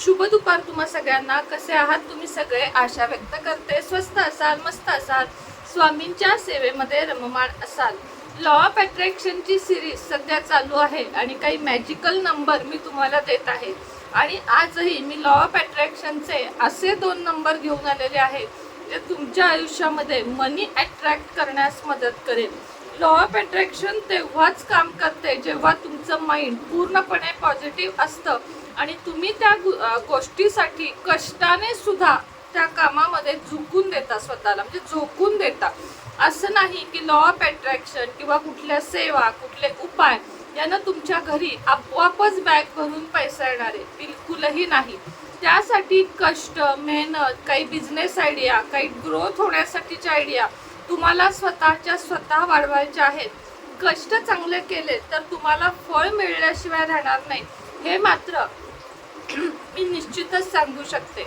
शुभ दुपार तुम्हा सगळ्यांना. कसे आहात तुम्ही सगळे? आशा व्यक्त करते. स्वस्त असाल मस्त असाल. स्वामींच्या सेवेमध्ये रममाण असाल. लॉ ऑफ अट्रॅक्शनची सिरीज सध्या चालू आहे आणि काही मॅजिकल नंबर मी तुम्हाला देत आहे. आणि आजही मी लॉ ऑफ अट्रॅक्शनचे असे दोन नंबर घेऊन आलेले आहे जे तुमच्या आयुष्यामध्ये मनी अट्रॅक्ट करण्यास मदत करेल. लॉ ऑफ अट्रॅक्शन तेव्हाच काम करते जेव्हा तुमचं माइंड पूर्णपणे पॉझिटिव्ह असतं. आणि तुम्ही त्या गोष्टीसाठी कष्टाने सुद्धा त्या कामामध्ये झुकून देता स्वतःला म्हणजे झोकून देता. असं नाही की लॉ ऑफ अट्रॅक्शन किंवा कुठल्या सेवा कुठले उपाय यानं तुमच्या घरी आपोआपच बॅग भरून पैसा येणार. आहे बिलकुलही नाही. त्यासाठी कष्ट मेहनत काही बिझनेस आयडिया काही ग्रोथ होण्यासाठीच्या आयडिया तुम्हाला स्वतःच्या स्वतः वाढवायच्या आहेत. कष्ट चांगले केले तर तुम्हाला फळ मिळल्याशिवाय राहणार नाही. हे मात्र मी निश्चितच सांगू शकते.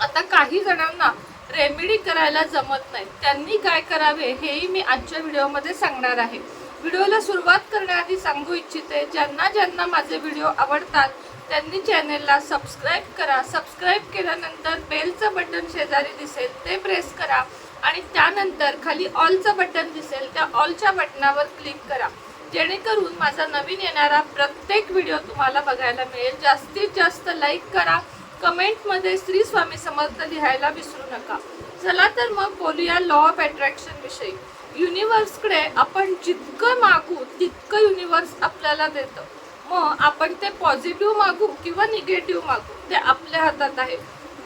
आता काही जणांना रेमेडी करायला जमत नाही. त्यांनी काय करावे हेही मी आजच्या व्हिडिओमध्ये सांगणार आहे. व्हिडिओला सुरुवात करण्याआधी सांगू इच्छिते ज्यांना ज्यांना माझे व्हिडिओ आवडतात त्यांनी चॅनेलला सबस्क्राईब करा. सबस्क्राईब केल्यानंतर बेलचं बटन शेजारी दिसेल ते प्रेस करा. आणि त्यानंतर खाली ऑलचं बटन दिसेल. त्या ऑलच्या बटनावर क्लिक करा. जेणेकरून माझा नवीन येणारा प्रत्येक व्हिडिओ तुम्हाला बघायला मिळेल. जास्तीत जास्त लाईक करा. कमेंटमध्ये श्री स्वामी समर्थ लिहायला विसरू नका. चला तर मग बोलूया लॉ ऑफ अट्रॅक्शन विषयी. युनिवर्सकडे आपण जितकं मागू तितकं युनिवर्स आपल्याला देतं. मग आपण ते पॉझिटिव्ह मागू किंवा निगेटिव्ह मागू ते आपल्या हातात आहे.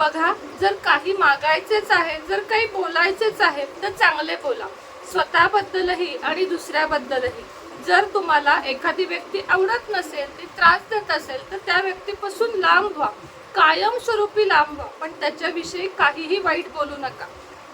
बघा जर काही मागायचेच आहे जर काही बोलायचेच आहे तर चांगले बोला. स्वतःबद्दलही आणि दुसऱ्याबद्दलही. जर तुम्हाला एखादी व्यक्ती आवडत नसेल ती त्रास देत असेल तर त्या व्यक्तीपासून लांब व्हा. कायमस्वरूपी लांब व्हा पण त्याच्याविषयी काहीही वाईट बोलू नका.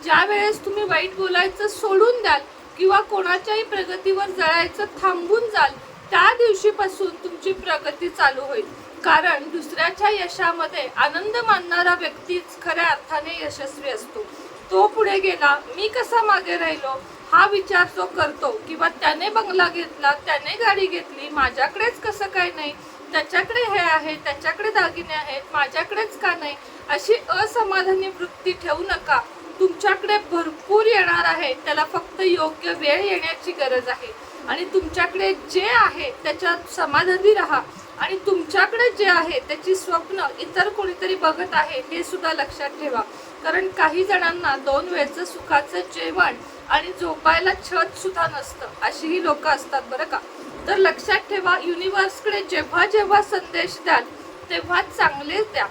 ज्या वेळेस तुम्ही वाईट बोलायचं सोडून द्याल किंवा कोणाच्याही प्रगतीवर जळायचं थांबून जाल त्या दिवशीपासून तुमची प्रगती चालू होईल. कारण दुसऱ्याच्या यशामध्ये आनंद मानणारा व्यक्तीच खऱ्या अर्थाने यशस्वी असतो. तो पुढे गेला मी कसा मागे राहिलो हा विचार तो करतो किंवा त्याने बंगला घेतला त्याने गाडी घेतली माझ्याकडेच कसं काय नाही त्याच्याकडे हे आहे त्याच्याकडे दागिने आहेत माझ्याकडेच का नाही अशी असमाधानी वृत्ती ठेवू नका. तुमच्याकडे भरपूर येणार आहे त्याला फक्त योग्य वेळ येण्याची गरज आहे. आणि तुमच्याकडे जे आहे त्याच्यात समाधानी राहा. आणि तुमच्याकडे जे आहे त्याची स्वप्न इतर कोणीतरी बघत आहे हे सुद्धा लक्षात ठेवा. कारण काही जणांना दोन वेळचं सुखाचं जेवण आणि झोपायला छत सुद्धा नसतं अशीही लोक असतात बरं का? तर लक्षात ठेवा युनिव्हर्सकडे जेव्हा जेव्हा संदेश द्याल तेव्हा चांगलेच द्या.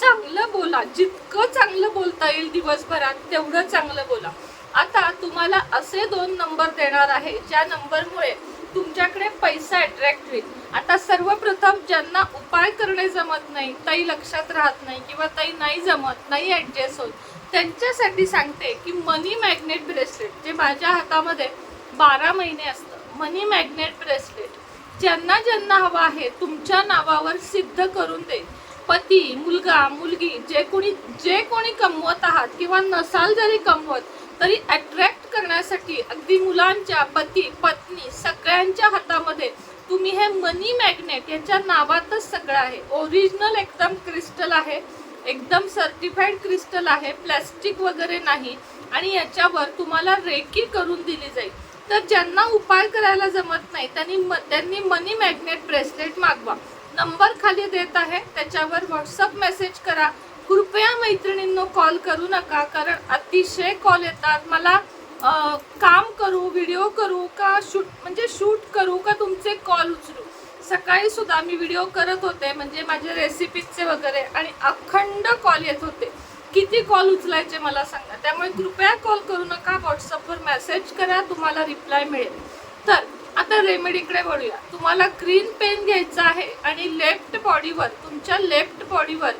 चांगलं बोला जितकं चांगलं बोलता येईल दिवसभरात तेवढं चांगलं बोला. आता तुम्हाला असे दोन नंबर देणार आहे ज्या नंबरमुळे तुमच्याकडे पैसा अट्रॅक्ट होईल. आता सर्वप्रथम ज्यांना उपाय करणे जमत नाही ताई लक्षात राहत नाही किंवा ताई नाही जमत नाही ॲडजस्ट होत त्यांच्यासाठी सांगते की मनी मॅग्नेट ब्रेसलेट जे माझ्या हातामध्ये बारा महिने असतं मनी मॅग्नेट ब्रेसलेट ज्यांना ज्यांना हवं आहे तुमच्या नावावर सिद्ध करून देईल पती मुलगा मुलगी जे कोणी जे कोणी कमवत आहात किंवा नसाल जरी कमवत तरी अट्रॅक्ट करण्यासाठी अगदी मुलांच्या पती पत्नी सगळ्यांच्या हातामध्ये तुम्ही हे मनी मॅग्नेट याच्या नावातच सगळं आहे. ओरिजिनल एकदम क्रिस्टल आहे. एकदम सर्टिफाईड क्रिस्टल आहे. प्लॅस्टिक वगैरे नाही. आणि याच्यावर तुम्हाला रेकी करून दिली जाईल. तर ज्यांना उपाय करायला जमत नाही त्यांनी म त्यांनी मनी मॅग्नेट ब्रेसलेट मागवा. नंबर खाली देत आहे. त्याच्यावर व्हॉट्सअप मेसेज करा. कृपया मैत्रिणींनो कॉल करू नका कारण अतिशय कॉल येतात. मला काम करू व्हिडिओ करू का शूट म्हणजे शूट करू का तुमचे कॉल उचलू? सकाळी सुद्धा मी व्हिडिओ करत होते म्हणजे माझे रेसिपीजचे वगैरे आणि अखंड कॉल येत होते. किती कॉल उचलायचे मला सांगा? त्यामुळे कृपया कॉल करू नका व्हॉट्सअपवर मेसेज करा तुम्हाला रिप्लाय मिळेल. तर आता रेमेडीकडे वळूया. तुम्हाला ग्रीन पेन घ्यायचा आहे आणि लेफ्ट बॉडीवर तुमच्या लेफ्ट बॉडीवर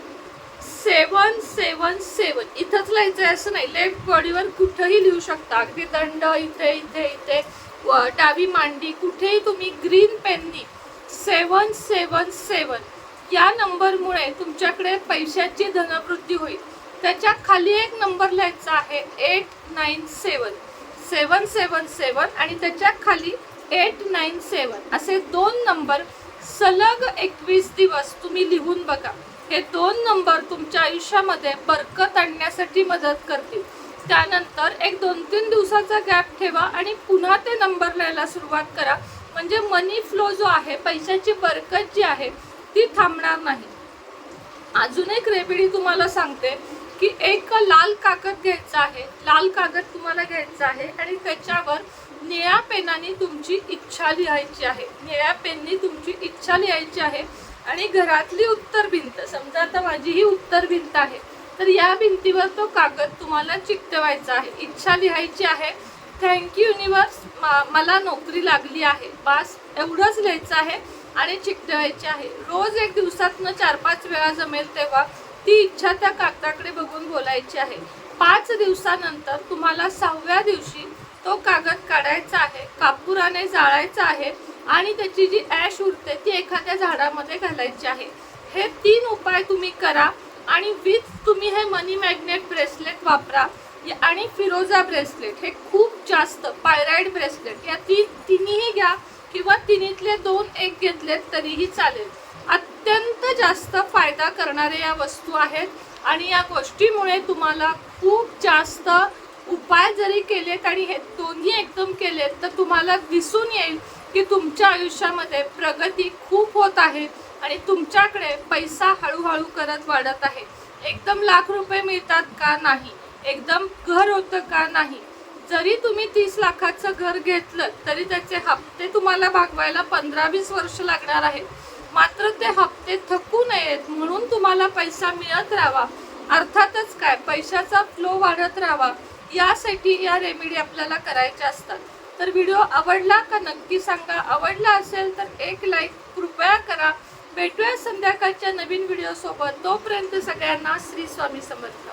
सेवन सेवन सेवन इथंच लिहायचं आहे असं नाही लेफ्ट बॉडीवर कुठंही लिहू शकता. अगदी दंड इथे इथे इथे व डावी मांडी कुठेही तुम्ही ग्रीन पेननी सेवन सेवन सेवन या नंबरमुळे तुमच्याकडे पैशाची धनवृद्धी होईल. त्याच्याखाली एक नंबर लिहायचा आहे एट नाईन सेवन सेवन सेवन सेवन आणि त्याच्याखाली एट नाईन सेवन असे दोन नंबर सलग एकवीस दिवस तुम्ही लिहून बघा. हे दोन नंबर तुमच्या आयुष्यामध्ये बरकत आणण्यासाठी मदत करतील. त्यानंतर एक दोन तीन दिवसाचा गॅप ठेवा आणि पुन्हा ते नंबर लिहायला सुरुवात करा. म्हणजे मनी फ्लो जो आहे पैशाची बरकत जी आहे ती थांबणार नाही. अजून एक रेमेडी तुम्हाला सांगते की एक लाल कागद घ्यायचा आहे. लाल कागद तुम्हाला घ्यायचा आहे आणि त्याच्यावर निळ्या पेनाने तुमची इच्छा लिहायची आहे. निळ्या पेननी तुमची इच्छा लिहायची आहे. आणि घरातली उत्तर भिंत समजा आता माझी ही उत्तर भिंत आहे तर या भिंतीवर तो कागद तुम्हाला चिकटवायचा आहे इच्छा लिहायची आहे. थँक्यू युनिवर्स मला नोकरी लागली आहे. बास एवढंच लिहायचं आहे आणि चिकटवायची आहे. रोज एक दिवसातनं चार पाच वेळा जमेल तेव्हा ती इच्छा त्या कागदाकडे बघून बोलायची आहे. पाच दिवसानंतर तुम्हाला सहाव्या दिवशी तो कागद काढायचा आहे कापुराने जाळायचा आहे आणि त्याची जी ॲश उरते ती एखाद्या झाडामध्ये घालायची आहे. हे तीन उपाय तुम्ही करा आणि विथ तुम्ही हे मनी मॅग्नेट ब्रेसलेट वापरा. या- आणि फिरोजा ब्रेसलेट हे खूप जास्त पायराईड ब्रेसलेट या तीन तिन्हीही घ्या किंवा तिन्हीतले दोन एक घेतलेत तरीही चालेल. अत्यंत जास्त फायदा करणाऱ्या या वस्तू आहेत आणि या गोष्टीमुळे तुम्हाला खूप जास्त उपाय जरी केलेत आणि हे दोन्ही एकदम केलेत तर तुम्हाला दिसून येईल की तुमच्या आयुष्यामध्ये प्रगती खूप होत आहे आणि तुमच्याकडे पैसा हळूहळू करत वाढत आहे. एकदम लाख रुपये मिळतात का नाही? एकदम घर होतं का नाही? जरी तुम्ही तीस लाखाचं घर घेतलं तरी त्याचे हप्ते तुम्हाला भागवायला पंधरा वीस वर्ष लागणार आहेत. मात्र ते हप्ते थकू नयेत म्हणून तुम्हाला पैसा मिळत राहावा. अर्थातच काय? पैशाचा फ्लो वाढत राहावा. यासाठी या रेमेडी आपल्याला करायच्या असतात. तर व्हिडिओ आवडला का? नक्की सांगा. आवडला असेल तर एक लाईक कृपया करा. भेटूया संध्याकाळच्या नवीन व्हिडिओसोबत तोपर्यंत सगळ्यांना श्री स्वामी समर्थ.